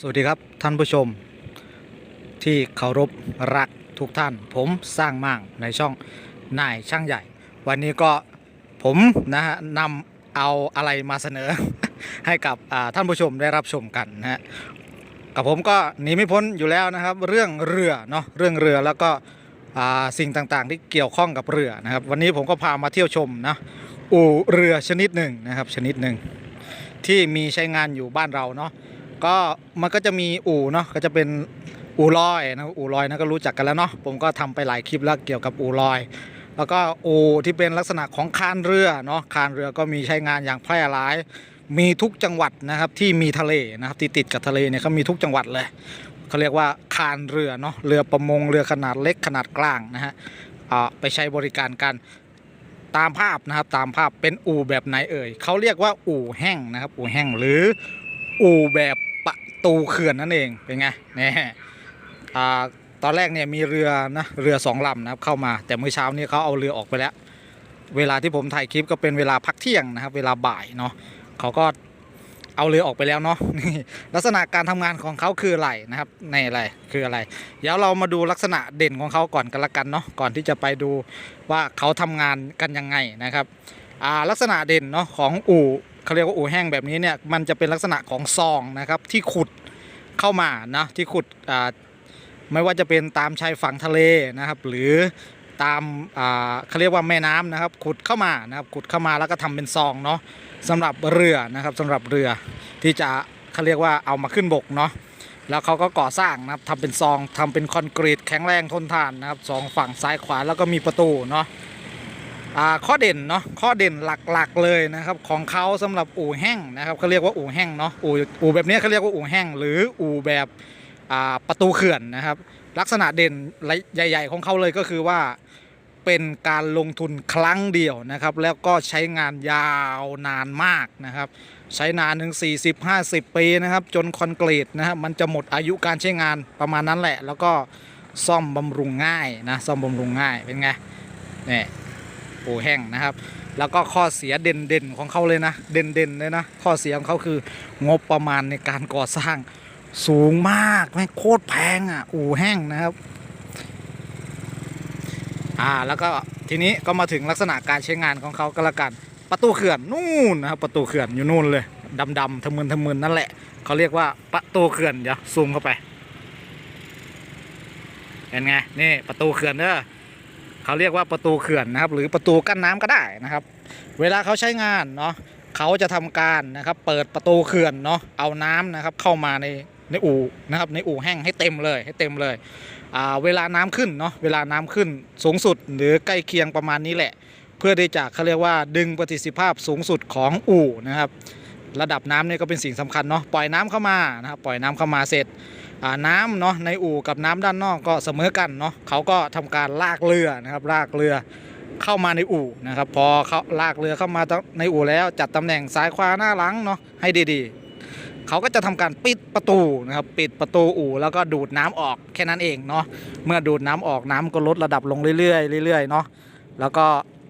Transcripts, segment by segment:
สวัสดีครับท่านผู้ชม ที่เคารพรักทุกท่าน ผมสร้างมั่งในช่องนายช่างใหญ่ วันนี้ก็ผมนะฮะนำเอาอะไรมาเสนอ ให้กับท่านผู้ชมได้รับชมกันนะฮะกับผมก็หนีไม่พ้นอยู่แล้วนะครับ เรื่องเรือเนาะเรื่องเรือแล้วก็อ่าสิ่งต่างๆ ที่เกี่ยวข้องกับเรือนะครับ วันนี้ผมก็พามาเที่ยวชมนะอู่เรือชนิดหนึ่งนะครับชนิดหนึ่งที่มีใช้งานอยู่บ้านเราเนาะ ก็มันก็จะมีอู่เนาะก็จะเป็นอู่ลอยนะอู่ลอยนะก็รู้จักกันแล้วเนาะผมก็ทำไปหลายคลิปแล้วเกี่ยวกับอู่ลอย แล้วก็อู่ที่เป็นลักษณะของคานเรือเนาะคานเรือก็มีใช้งานอย่างแพร่หลาย มีทุกจังหวัดนะครับที่มีทะเลนะครับที่ติดกับทะเลเนี่ยเขามีทุกจังหวัดเลยเขาเรียกว่าคานเรือเนาะเรือประมงเรือขนาดเล็กขนาดกลางนะฮะอ่าไปใช้บริการกันตามภาพนะครับตามภาพเป็นอู่แบบไหนเอ่ยเขาเรียกว่าอู่แห้งนะครับอู่แห้งหรืออู่แบบ ตูเขื่อนนั่นเองเป็นไงเนี่ยตอนแรกเนี่ยมีเรือนะเรือสองลำนะครับเข้ามาแต่เมื่อเช้านี้เขาเอาเรือออกไปแล้ว เวลาที่ผมถ่ายคลิปก็เป็นเวลาพักเที่ยงนะครับ เวลาบ่ายเนาะเขาก็เอาเรือออกไปแล้วเนาะนี่ลักษณะการทำงานของเขาคืออะไรนะครับในอะไรคืออะไร เดี๋ยวเรามาดูลักษณะเด่นของเขาก่อนกันละกันเนาะก่อนที่จะไปดูว่าเขาทำงานกันยังไงนะครับลักษณะเด่นเนาะของอู่ เขาเรียกว่าอู่แห้งแบบนี้เนี่ยมันจะเป็นลักษณะของซองนะครับที่ขุดเข้ามานะที่ขุดอ่าไม่ว่าจะเป็นตามชายฝั่งทะเลนะครับ หรือตามอ่าเขาเรียกว่าแม่น้ำนะครับ ขุดเข้ามานะครับขุดเข้ามาแล้วก็ทำเป็นซองเนาะสำหรับเรือนะครับสำหรับเรือที่จะเขาเรียกว่าเอามาขึ้นบกเนาะแล้วเขาก็ก่อสร้างนะครับทำเป็นซองทำเป็นคอนกรีตแข็งแรงทนทานนะครับสองฝั่งซ้ายขวาแล้วก็มีประตูเนาะ ข้อเด่นเนาะข้อเด่นหลักๆเลยนะครับของเขาสำหรับอู่แห้งนะครับเขาเรียกว่าอู่แห้งเนาะอู่อู่แบบนี้เขาเรียกว่าอู่แห้งหรืออู่แบบประตูเขื่อนนะครับ ลักษณะเด่นใหญ่ ๆ ของเขาเลยก็คือว่าเป็นการลงทุนครั้งเดียวนะครับ แล้วก็ใช้งานยาวนานมากนะครับ ใช้นานถึง 40-50 ปีนะครับ จนคอนกรีตนะครับมันจะหมดอายุการใช้งานประมาณนั้นแหละ แล้วก็ซ่อมบำรุงง่ายนะซ่อมบำรุงง่ายเป็นไงเนี่ย ปูแห้งนะครับ แล้วก็ข้อเสียเด่นๆของเขาเลยนะ เด่นๆเลยนะ ข้อเสียของเขาคืองบประมาณในการก่อสร้างสูงมากแม่โคตรแพงอะอู่แห้งนะครับ อ่าแล้วก็ทีนี้ก็มาถึงลักษณะการใช้งานของเขาก็แล้วกันประตูเขื่อนนู่นนะครับประตูเขื่อนอยู่นู่นเลยดำๆทะมึนทะมึนนั่นแหละเขาเรียกว่าประตูเขื่อนเดี๋ยวซูมเข้าไปเป็นไงนี่ประตูเขื่อนเด้อ เขาเรียกว่าประตูเขื่อนนะครับ หรือประตูกั้นน้ำก็ได้นะครับ เวลาเขาใช้งานเนาะเขาจะทำการนะครับ เปิดประตูเขื่อนเนาะเอาน้ำนะครับ เข้ามาในในอู่นะครับในอู่แห้งให้เต็มเลยให้เต็มเลยเวลาน้ำขึ้นเนาะเวลาน้ำขึ้นสูงสุดหรือใกล้เคียงประมาณนี้แหละ เพื่อที่จะเขาเรียกว่าดึงประสิทธิภาพสูงสุดของอู่นะครับ ระดับน้ำเนี่ยก็เป็นสิ่งสำคัญเนาะปล่อยน้ำเข้ามานะครับปล่อยน้ำเข้ามาเสร็จ น้ำเนาะในอู่กับน้ำด้านนอกก็เสมอกันเนาะเขาก็ทำการลากเรือนะครับลากเรือเข้ามาในอู่นะครับพอเขาลากเรือเข้ามาในอู่แล้วจัดตำแหน่งซ้ายขวาหน้าหลังเนาะให้ดีๆ เขาก็จะทำการปิดประตูนะครับปิดประตูอู่แล้วก็ดูดน้ำออกแค่นั้นเองเนาะเมื่อดูดน้ำออกน้ำก็ลดระดับลงเรื่อยๆเรื่อยๆเนาะแล้วก็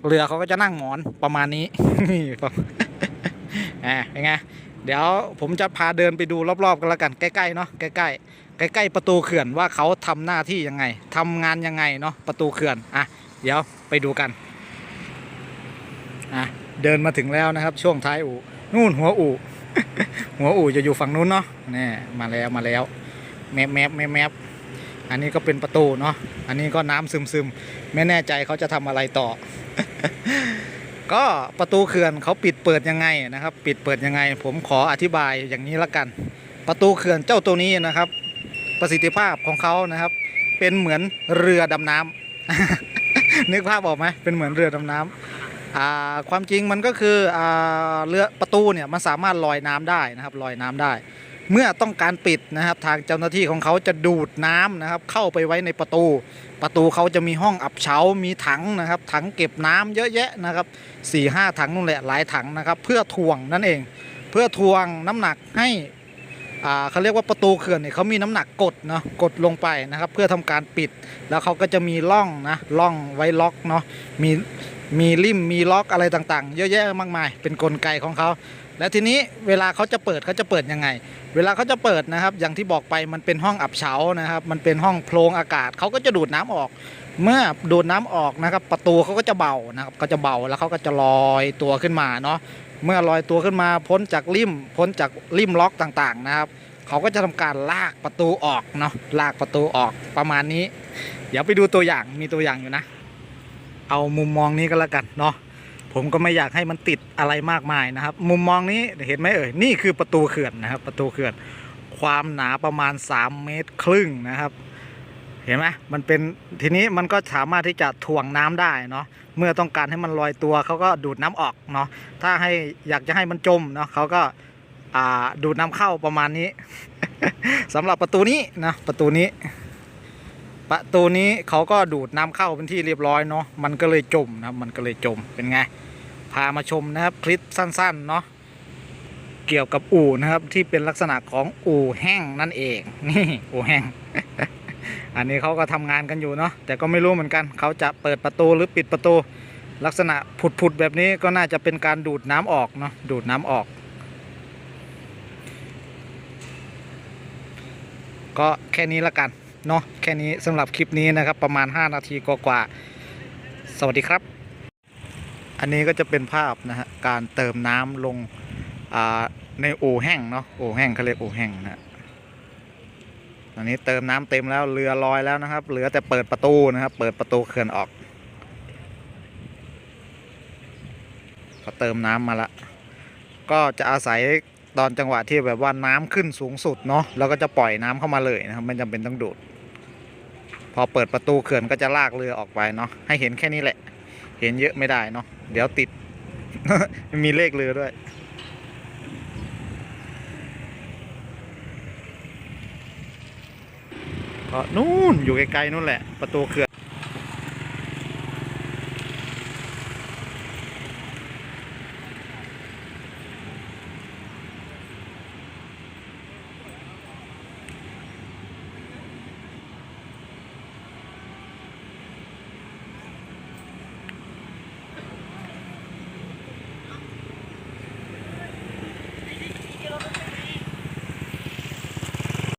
เรือเขาก็จะนั่งหมอนประมาณนี้อ่าเป็นไง เดี๋ยวผมจะพาเดินไปดูรอบๆกันแล้วกันใกล้ๆเนาะใกล้ๆใกล้ๆประตูเขื่อนว่าเขาทำหน้าที่ยังไงทำงานยังไงเนาะประตูเขื่อนอะเดี๋ยวไปดูกันอะเดินมาถึงแล้วนะครับ ช่วงท้ายอู่นู่นหัวอู่หัวอู่จะอยู่ฝั่งนู้นเนาะนี่มาแล้วมาแล้วแมบแมบแมบแมบอันนี้ก็เป็นประตูเนาะอันนี้ก็น้ำซึมซึมไม่แน่ใจเขาจะทำอะไรต่อ ก็ประตูเขื่อนเขาปิดเปิดยังไงนะครับ ปิดเปิดยังไง ผมขออธิบายอย่างนี้ละกัน ประตูเขื่อนเจ้าตัวนี้นะครับ ประสิทธิภาพของเขานะครับ เป็นเหมือนเรือดำน้ำนึกภาพออกไหมเป็นเหมือนเรือดำน้ำอ่าความจริงมันก็คืออเรือประตูเนี่ยมันสามารถลอยน้ำได้นะครับลอยน้ำได้ เมื่อต้องการปิดนะครับ ทางเจ้าหน้าที่ของเขาจะดูดน้ำนะครับ เข้าไปไว้ในประตู ประตูเขาจะมีห้องอับเฉา มีถังนะครับ ถังเก็บน้ำเยอะแยะนะครับ4ี่ห้าถังนู่นแหละหลายถังนะครับ เพื่อทวงนั่นเอง เพื่อทวงน้ำหนักให้อ่าเขาเรียกว่าประตูเขื่อนเนี่ยเขามีน้ำหนักกดเนาะกดลงไปนะครับ เพื่อทำการปิด แล้วเขาก็จะมีร่องนะร่องไว้ล็อกเนาะมี มีริมมีล็อกอะไรต่างๆ เยอะแยะมากมาย เป็นกลไกของเขา แล้วทีนี้เวลาเขาจะเปิดเขาจะเปิดยังไง เวลาเขาจะเปิดนะครับ อย่างที่บอกไปมันเป็นห้องอับเฉานะครับ มันเป็นห้องโพรงอากาศเขาก็จะดูดน้ำออก เมื่อดูดน้ำออกนะครับ ประตูเขาก็จะเบานะครับก็จะเบาแล้วเขาก็จะลอยตัวขึ้นมาเนาะเมื่อลอยตัวขึ้นมาพ้นจากริมพ้นจากริมล็อกต่างๆนะครับเขาก็จะทำการลากประตูออกเนาะลากประตูออกประมาณนี้ เดี๋ยวไปดูตัวอย่างมีตัวอย่างอยู่นะ เอามุมมองนี้ก็แล้วกันเนาะผมก็ไม่อยากให้มันติดอะไรมากมายนะครับ มุมมองนี้เห็นไหมเอ่ยนี่คือประตูเขื่อนนะครับ ประตูเขื่อน ความหนาประมาณ 3 เมตรครึ่งนะครับ เห็นไหมมันเป็นทีนี้มันก็สามารถที่จะถ่วงน้ำได้เนาะเมื่อต้องการให้มันลอยตัวเขาก็ดูดน้ำออกเนาะถ้าให้อยากจะให้มันจมเนาะเขาก็ดูดน้ำเข้าประมาณนี้สำหรับประตูนี้นะประตูนี้ ประตูนี้เขาก็ดูดน้ำเข้าเป็นที่เรียบร้อยเนาะมันก็เลยจมนะครับ มันก็เลยจมเป็นไง พามาชมนะครับคลิปสั้นๆเนาะเกี่ยวกับอู่นะครับที่เป็นลักษณะของอู่แห้งนั่นเองนี่อู่แห้ง อันนี้เขาก็ทำงานกันอยู่เนาะแต่ก็ไม่รู้เหมือนกัน เขาจะเปิดประตูหรือปิดประตู ลักษณะผุดๆแบบนี้ก็น่าจะเป็นการดูดน้ำออกเนาะดูดน้ำออก ก็แค่นี้ละกัน เนาะแค่นี้สำหรับคลิปนี้นะครับประมาณ 5 นาทีกว่าๆสวัสดีครับ อันนี้ก็จะเป็นภาพนะฮะการเติมน้ำลงในโอ่งแห้งเนาะโอ่งแห้งเขาเรียกโอ่งแห้งนะฮะอันนี้เติมน้ำเต็มแล้วเรือลอยแล้วนะครับ เหลือแต่เปิดประตูนะครับ เปิดประตูเขื่อนออกก็เติมน้ำมาละก็จะอาศัยตอนจังหวะที่แบบว่าน้ำขึ้นสูงสุดเนาะแล้วก็จะปล่อยน้ำเข้ามาเลยนะครับไม่จำเป็นต้องดูด อเปิดประตูเขื่อนก็จะลากเรือออกไปเนาะให้เห็นแค่นี้แหละ เห็นเยอะไม่ได้เนาะเดี๋ยวติด มีเลขเรือด้วย ก็นู่นอยู่ไกลๆนู่นแหละ ประตูเขื่อน